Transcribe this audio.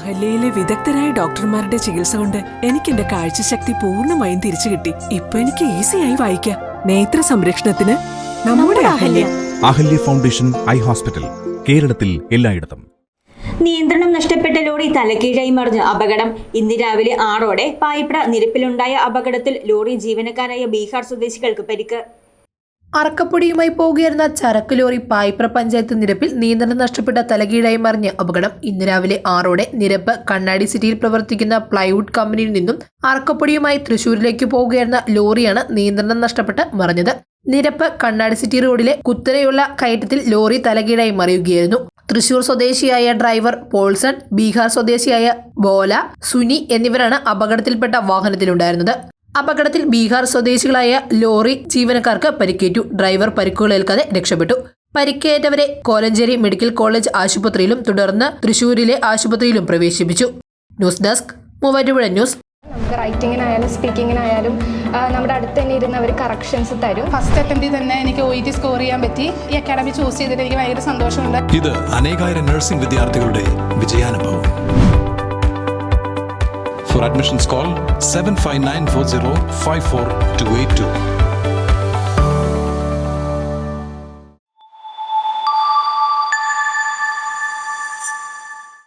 അഹല്യയിലെ വിദഗ്ധരായ ഡോക്ടർമാരുടെ ചികിത്സ കൊണ്ട് എനിക്ക് എന്റെ കാഴ്ചശക്തി പൂർണമായും തിരിച്ചു കിട്ടി. ഇപ്പൊ എനിക്ക് ഈസിയായി വായിക്കാം. നേത്ര സംരക്ഷണത്തിന് നമ്മുടെ Ahalya. Ahalya foundation eye hospital കേരളത്തിൽ എല്ലായിടത്തും. നിയന്ത്രണം നഷ്ടപ്പെട്ട ലോറി തലക്കീഴായി മറിഞ്ഞ്. അപകടം ഇന്ന് രാവിലെ ആറോടെ പായിപ്ര നിരപ്പിലുണ്ടായ അപകടത്തിൽ ലോറി ജീവനക്കാരായ ബീഹാർ സ്വദേശികൾക്ക് പരിക്ക്. അറക്കപ്പൊടിയുമായി പോകുകയായിരുന്ന ചരക്ക് ലോറി പായ്പ്ര പഞ്ചായത്ത് നിരപ്പിൽ നിയന്ത്രണം നഷ്ടപ്പെട്ട തലകീഴായി മറിഞ്ഞ അപകടം ഇന്ന് രാവിലെ ആറോടെ നിരപ്പ് കണ്ണാടി സിറ്റിയിൽ പ്രവർത്തിക്കുന്ന പ്ലൈവുഡ് കമ്പനിയിൽ നിന്നും അറക്കപ്പൊടിയുമായി തൃശൂരിലേക്ക് പോകുകയായിരുന്ന ലോറിയാണ് നിയന്ത്രണം നഷ്ടപ്പെട്ട് മറിഞ്ഞത്. നിരപ്പ് കണ്ണാടി സിറ്റി റോഡിലെ കുത്തരയുള്ള കയറ്റത്തിൽ ലോറി തലകീഴായി മറിയുകയായിരുന്നു. തൃശൂർ സ്വദേശിയായ ഡ്രൈവർ പോൾസൺ ബീഹാർ സ്വദേശിയായ ബോല സുനി എന്നിവരാണ് അപകടത്തിൽപ്പെട്ട വാഹനത്തിലുണ്ടായിരുന്നത്. അപകടത്തിൽ ബീഹാർ സ്വദേശികളായ ലോറി ജീവനക്കാർക്ക് പരിക്കേറ്റു. ഡ്രൈവർ പരിക്കുകളേൽക്കാതെ രക്ഷപ്പെട്ടു. പരിക്കേറ്റവരെ കോലഞ്ചേരി മെഡിക്കൽ കോളേജ് ആശുപത്രിയിലും തുടർന്ന് തൃശൂരിലെ ആശുപത്രിയിലും പ്രവേശിപ്പിച്ചു. News desk Muvattupuzha news. നമുക്ക് റൈറ്റിങ്ങിനായാലും സ്പീക്കിങ്ങിനായാലും നമ്മുടെ അടുത്ത് തന്നെ ഇരുന്ന് അവർ കറക്ഷൻസ് തരും ഫസ്റ്റ് അറ്റംപ്റ്റിൽ തന്നെ എനിക്ക് ഒ ടി സ്കോർ ചെയ്യാൻ പറ്റി. ഈ അക്കാഡമി ചൂസ് ചെയ്തിട്ട് എനിക്ക് ഭയങ്കര സന്തോഷമുണ്ട്. ഇത് അനേകായിരം നഴ്സിംഗ് വിദ്യാർത്ഥികളുടെ വിജയാനുഭവം. For admissions, call 759 40